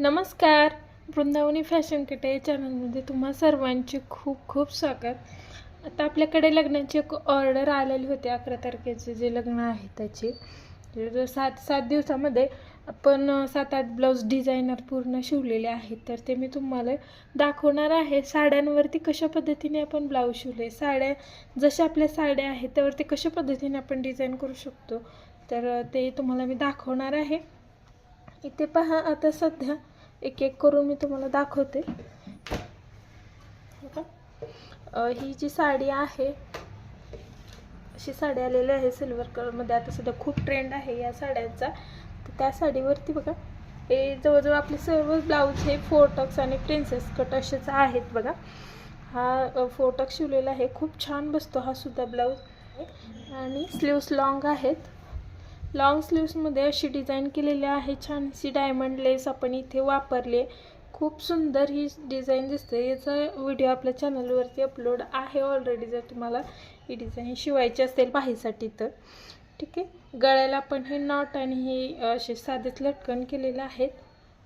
नमस्कार. वृंदावनी फॅशन कटे या चॅनलमध्ये तुम्हा सर्वांचे खूप खूप स्वागत. आता आपल्याकडे लग्नाची एक ऑर्डर आलेली होती अकरा तारखेचे जे लग्न आहे त्याची. सात सात दिवसामध्ये आपण सात आठ ब्लाऊज डिझायनर पूर्ण शिवलेले आहेत. तर ते मी तुम्हाला दाखवणार आहे. साड्यांवरती कशा पद्धतीने आपण ब्लाऊज शिवले साड्या जशा आपल्या साड्या आहेत त्यावरती कशा पद्धतीने आपण डिझाईन करू शकतो तर ते तुम्हाला मी दाखवणार आहे. इथे पहा आता सध्या एक एक करून मी तुम्हाला दाखवते. ही जी साडी आहे अशी साडी आलेली आहे सिल्वर कलरमध्ये आता सध्या खूप ट्रेंड आहे या साड्यांचा. तर त्या साडीवरती बघा हे जवळजवळ आपले सर्व ब्लाऊज हे फोटक्स आणि प्रिन्सेस कट असेच आहेत बघा. हा फोटक शिवलेला आहे. खूप छान बसतो हा सुद्धा ब्लाऊज आणि स्लीव्स लाँग आहेत. लॉंग स्लीव्समध्ये अशी डिझाईन केलेली आहे. छानशी डायमंड लेस आपण इथे वापरले. खूप सुंदर ही डिझाईन दिसते. याचा व्हिडिओ आपल्या चॅनलवरती अपलोड आहे ऑलरेडी जर तुम्हाला ही डिझाईन शिवायची असेल पाहीसाठी तर. ठीक आहे? गळ्याला पण हे नॉट आणि हे असे साधेच लटकन केलेले आहेत.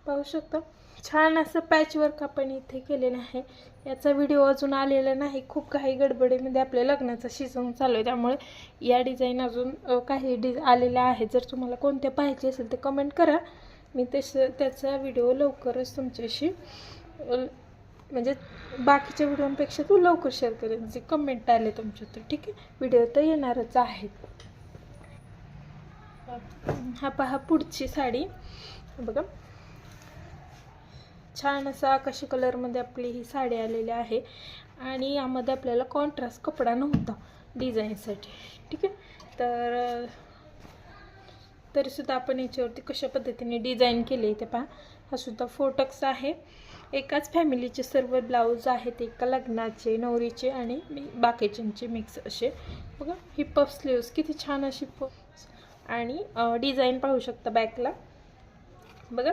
पाहू शकता. छान असं पॅचवर्क आपण इथे केलेलं आहे. याचा व्हिडिओ अजून आलेला नाही. खूप काही गडबडीमध्ये आपल्या लग्नाचा सीझन चालू आहे. त्यामुळे या डिझाईन अजून काही डिझ आलेल्या आहेत. जर तुम्हाला कोणत्या पाहिजे असेल तर कमेंट करा. मी तसं त्याचा व्हिडिओ लवकरच तुमच्याशी म्हणजे बाकीच्या व्हिडिओंपेक्षा तू लवकर शेअर करेन. जे कमेंट आले तुमच्या तर ठीक आहे? व्हिडिओ तर येणारच आहेत हा पहा पुढची साडी. बघा. छान असा आकाशी कलरमध्ये आपली ही साडी आलेली आहे. आणि यामध्ये आपल्याला कॉन्ट्रास्ट कपडा नव्हता डिझाईनसाठी ठीक आहे? तर तरीसुद्धा आपण याच्यावरती कशा पद्धतीने डिझाईन केले ते पहा. हा सुद्धा फोटक्स आहे. एकाच फॅमिलीचे सर्व ब्लाऊज आहेत एका लग्नाचे नवरीचे आणि बाकीच्यांचे मिक्स असे. बघा ही पफ स्लीव्स किती छान अशी पफ आणि डिझाईन पाहू शकता बॅकला बघा.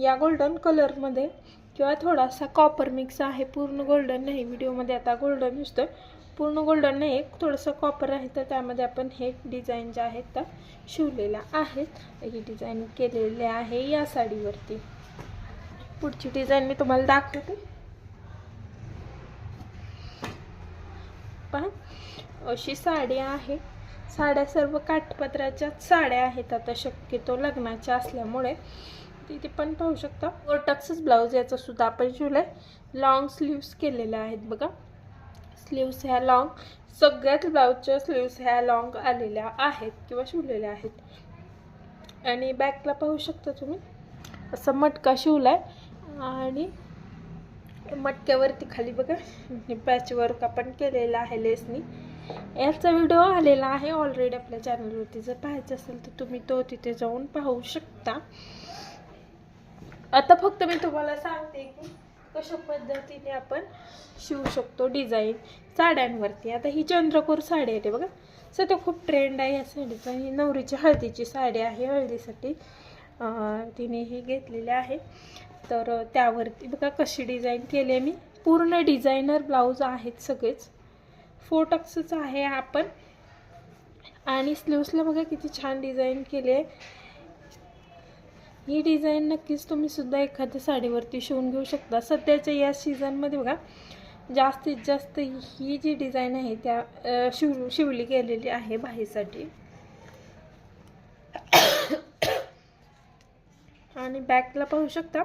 या गोल्डन कलरमध्ये किंवा थोडासा कॉपर मिक्स आहे. पूर्ण गोल्डन नाही व्हिडिओमध्ये आता गोल्डन दिसतो पूर्ण गोल्डन नाही एक थोडंसं कॉपर आहे तर त्यामध्ये आपण हे डिझाईन ज्या आहेत त्या शिवलेल्या आहेत. ही डिझाईन केलेले आहे या साडीवरती. पुढची डिझाईन मी तुम्हाला दाखवते. पहा अशी साडी आहे. साड्या सर्व काठपत्राच्याच साड्या आहेत. आता शक्यतो लग्नाच्या असल्यामुळे तिथे पण पाहू शकता. वर्टक्सच ब्लाऊज याचा सुद्धा आपण शिवलाय. लॉंग स्लीव्स केलेल्या आहेत बघा. स्लीव्स ह्या लॉंग सगळ्याच ब्लाऊजच्या स्लीव्स ह्या लॉंग आलेल्या आहेत किंवा शिवलेल्या आहेत. आणि बॅकला पाहू शकता तुम्ही. असं मटका शिवलाय. आणि मटक्यावरती खाली बघा. पॅचवर्क आपण केलेलं आहे लेसनी याचा व्हिडिओ आलेला आहे ऑलरेडी आपल्या चॅनलवरती जर पाहायचं असेल तर तुम्ही तो तिथे जाऊन पाहू शकता. आता फक्त मी तुम्हाला सांगते की कशा पद्धतीने आपण शिवू शकतो डिझाईन साड्यांवरती. आता ही चंद्रकोर साडी आहे ते बघा. सध्या खूप ट्रेंड आहे या साडीचा. ही नवरीची हळदीची साडी आहे. हळदीसाठी तिने ही घेतलेली आहे. तर त्यावरती बघा कशी डिझाईन केली आहे मी. पूर्ण डिझायनर ब्लाऊज आहेत सगळेच. फोटक्सच आहे आपण. आणि स्लीव्सला बघा किती छान डिझाईन केली आहे. ही डिझाईन नक्कीच तुम्ही सुद्धा एखाद्या साडीवरती शिवून घेऊ शकता. सध्याच्या या सीझनमध्ये बघा जास्तीत जास्त ही जी डिझाईन आहे त्या शिव शिवली गेलेली आहे बाहीसाठी आणि बॅकला पाहू शकता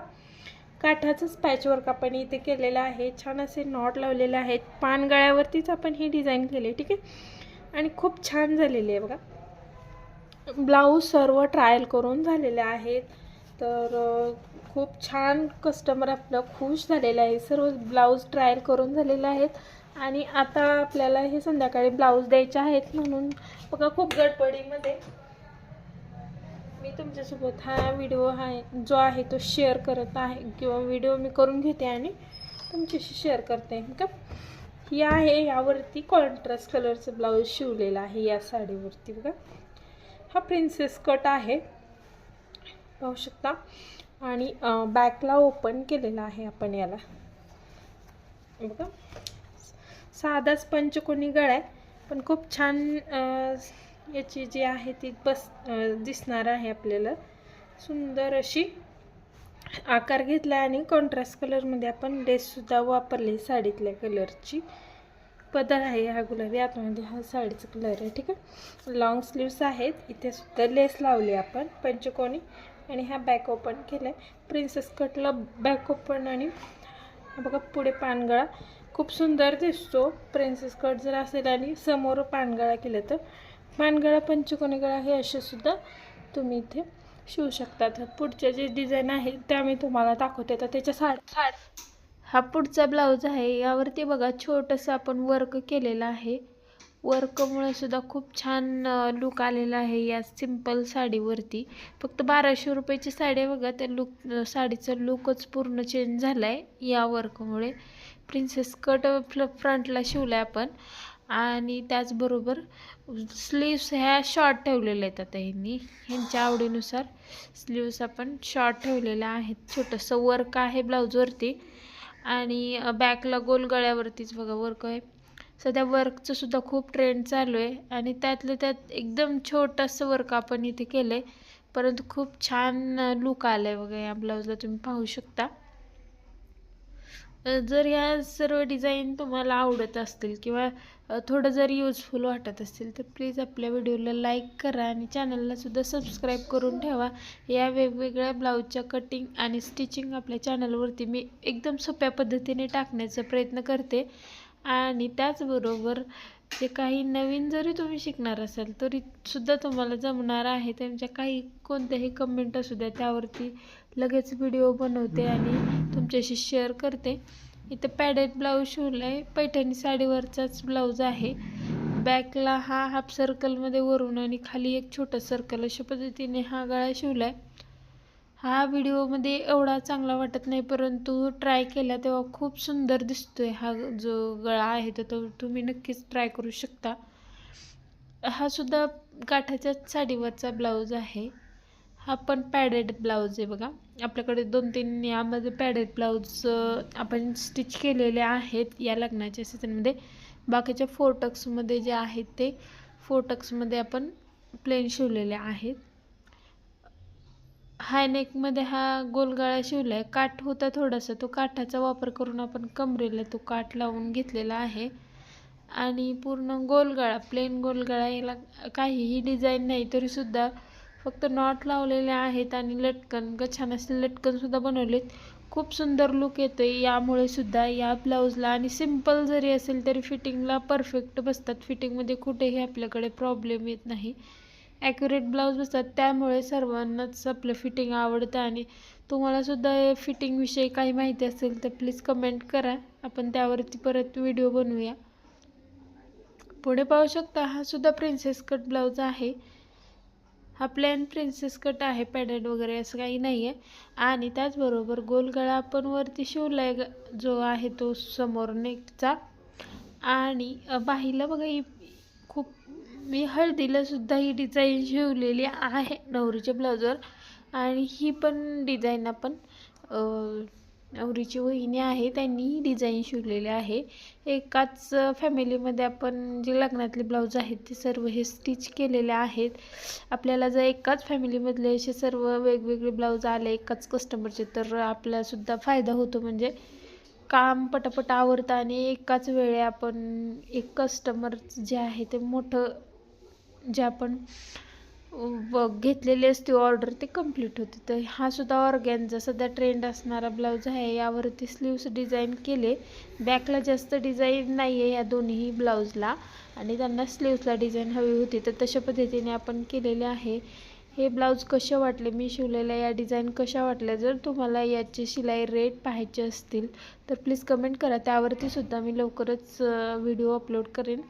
काठाचंच पॅचवर्क आपण इथे केलेलं आहे. छान असे नॉट लावलेले आहेत. पानगळ्यावरतीच आपण ही डिझाईन केली ठीक आहे? आणि खूप छान झालेली आहे बघा. ब्लाऊज सर्व ट्रायल करून झालेले आहेत. तर खूप छान कस्टमर आपला खुश झालेला आहे सर्व ब्लाऊज ट्रायल करून झालेले आहेत. आणि आता आपल्याला हे संध्याकाळी ब्लाऊज द्यायचे आहेत म्हणून बघा खूप गडबडीमध्ये. मी तुमच्यासोबत हा व्हिडिओ हा जो आहे तो शेअर करत आहे किंवा व्हिडिओ मी करून घेते आणि तुमच्याशी शेअर करते का? ही आहे यावरती कॉन्ट्रास्ट कलरचं ब्लाऊज शिवलेलं आहे या साडीवरती बघा. हा प्रिन्सेस कट आहे. पाहू शकता आणि बॅकला ओपन केलेला आहे आपण याला. बघा. साधाच पंचकोनी गळा आहे. पण खूप छान याची जी आहे ती बस दिसणार आहे आपल्याला. सुंदर अशी आकार घेतला आणि कॉन्ट्रास्ट कलरमध्ये आपण लेससुद्धा वापरली साडीतल्या कलरची पदर आहे हा गुलाबी. आतमध्ये हा साडीचा कलर आहे ठीक आहे. लॉंग स्लीव्स आहेत. इथे सुद्धा लेस लावली आपण. पंचकोनी. आणि ह्या बॅक ओपन केला आहे प्रिन्सेस कटला बॅक ओपन आणि बघा पुढे पानगळा. खूप सुंदर दिसतो प्रिन्सेस कट जर असेल आणि समोर पानगळा केलं तर. पानगळा पंचकोनी गळा हे असे सुद्धा तुम्ही इथे शिवू शकतात. पुढच्या जे डिझाईन आहे त्या मी तुम्हाला दाखवते. तर त्याच्या साड हा पुढचा ब्लाऊज आहे. यावरती बघा छोटंसं आपण वर्क केलेलं आहे. वर्कमुळे सुद्धा खूप छान लुक आलेला आहे या सिंपल साडीवरती. फक्त बाराशे रुपयाची साडी आहे बघा त्या लुक साडीचा लुकच पूर्ण चेंज झाला आहे या वर्कमुळे प्रिन्सेस कट फ्ल फ्रंटला शिवला आहे आपण. आणि त्याचबरोबर स्लीव्स ह्या शॉर्ट ठेवलेल्या आहेत आता ह्यांनी ह्यांच्या आवडीनुसार. स्लीव्स आपण शॉर्ट ठेवलेल्या आहेत. छोटंसं वर्क आहे ब्लाऊजवरती आणि बॅकला गोल गळ्यावरतीच बघा वर्क आहे. सध्या वर्कचं सुद्धा खूप ट्रेंड चालू आहे. आणि त्यातलं त्यात एकदम छोटंसं वर्क आपण इथे केलं आहे परंतु खूप छान लुक आलं आहे वगैरे या ब्लाऊजला तुम्ही पाहू शकता. जर या सर्व डिझाईन तुम्हाला आवडत असतील किंवा थोडं जर युजफुल वाटत असतील तर प्लीज आपल्या व्हिडिओला लाईक करा आणि चॅनललासुद्धा सबस्क्राईब करून ठेवा. या वेगवेगळ्या ब्लाऊजच्या कटिंग आणि स्टिचिंग आपल्या चॅनलवरती मी एकदम सोप्या पद्धतीने टाकण्याचा प्रयत्न करते. आणि त्याचबरोबर जे काही नवीन जरी तुम्ही शिकणार असाल तरी सुद्धा तुम्हाला जमणार आहे त्यांच्या काही कोणत्याही कमेंट असू द्या. त्यावरती लगेच व्हिडिओ बनवते आणि तुमच्याशी शेअर करते. इथं पॅडेड ब्लाऊज शिवला आहे पैठणी साडीवरचाच ब्लाऊज आहे. बॅकला हा हाफ सर्कलमध्ये वरून आणि खाली एक छोटं सर्कल अशा पद्धतीने हा गळा शिवला आहे हा व्हिडिओमध्ये एवढा चांगला वाटत नाही परंतु ट्राय केला तेव्हा खूप सुंदर दिसतोय हा जो गळा आहे तर तो तुम्ही नक्कीच ट्राय करू शकता. हा सुद्धा काठाच्या साडीवरचा ब्लाऊज आहे. हा पण पॅडेड ब्लाऊज आहे बघा. आपल्याकडे दोन तीन यामध्ये पॅडेड ब्लाऊज आपण स्टिच केलेले आहेत या लग्नाच्या सीझनमध्ये बाकीच्या फोटक्समध्ये जे आहेत ते फोटक्समध्ये आपण प्लेन शिवलेले आहेत. हाय नेकमध्ये हा गोलगाळा शिवला आहे काठ होता थोडासा. तो काठाचा वापर करून आपण कमरेला तो काठ लावून घेतलेला आहे. आणि पूर्ण गोलगाळा प्लेन गोलगाळा याला काहीही डिझाईन नाही तरीसुद्धा फक्त नॉट लावलेले आहेत आणि लटकन ग छान असले लटकनसुद्धा बनवलेत. खूप सुंदर लुक येतो आहे यामुळे सुद्धा या ब्लाऊजला आणि सिंपल जरी असेल तरी फिटिंगला परफेक्ट बसतात. फिटिंगमध्ये कुठेही आपल्याकडे प्रॉब्लेम येत नाही. ॲक्युरेट ब्लाऊज बसतात. त्यामुळे सर्वांनाच आपलं फिटिंग आवडतं आणि तुम्हालासुद्धा फिटिंगविषयी काही माहिती असेल तर प्लीज कमेंट करा. आपण त्यावरती परत व्हिडिओ बनवूया. पुढे पाहू शकता हा सुद्धा प्रिन्सेस कट ब्लाऊज आहे. हा प्लेन प्रिन्सेस कट आहे पॅडेड वगैरे असं काही नाही आहे आणि त्याचबरोबर गोलगळा आपण वरती शिवला आहे जो आहे तो समोर नेकचा. आणि बाहीला बघा ही खूप मी हळदीला सुद्धा ही डिझाईन शिवलेली आहे नवरीच्या ब्लाऊजवर आणि ही पण डिझाईन आपण नवरीची वहिनी आहे त्यांनी ही डिझाईन शिवलेली आहे. एकाच फॅमिलीमध्ये आपण जे लग्नातले ब्लाऊज आहेत ते सर्व हे स्टिच केलेले आहेत. आपल्याला जर एकाच फॅमिलीमधले असे सर्व वेगवेगळे ब्लाऊज आले एकाच कस्टमरचे तर आपल्यासुद्धा फायदा होतो. म्हणजे काम पटापट आवरतं आणि एकाच वेळे आपण एक कस्टमर जे आहे ते मोठं जे आपण व घेतलेली असते ऑर्डर ते कंप्लीट होते. तर हा सुद्धा ऑर्गॅनचा सध्या ट्रेंड असणारा ब्लाऊज आहे. यावरती स्लीव्स डिझाईन केले. बॅकला जास्त डिझाईन नाही आहे या दोन्ही ब्लाऊजला आणि त्यांना स्लीव्सला डिझाईन हवी होती. तर तशा पद्धतीने आपण केलेले आहे. हे ब्लाऊज कसे वाटले? मी शिवलेल्या या डिझाईन कशा वाटल्या? जर तुम्हाला याचे शिलाई रेट पाहायचे असतील तर प्लीज कमेंट करा. त्यावरती सुद्धा मी लवकरच व्हिडिओ अपलोड करेन.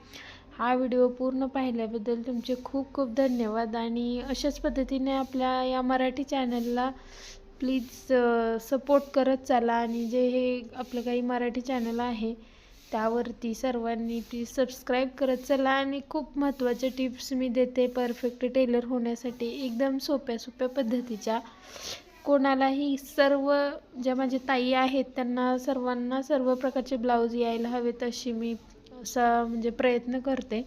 हा व्हिडिओ पूर्ण पाहिल्याबद्दल तुमचे खूप खूप धन्यवाद आणि अशाच पद्धतीने आपल्या या मराठी चॅनलला प्लीज सपोर्ट करत चाला आणि जे हे आपलं काही मराठी चॅनल आहे त्यावरती सर्वांनी प्लीज सबस्क्राईब करत चला आणि खूप महत्त्वाच्या टिप्स मी देते परफेक्ट टेलर होण्यासाठी एकदम सोप्या सोप्या पद्धतीच्या. कोणालाही सर्व ज्या माझ्या ताई आहेत त्यांना सर्वांना सर्व प्रकारचे ब्लाऊज यायला हवेत अशी मी असा म्हणजे प्रयत्न करते.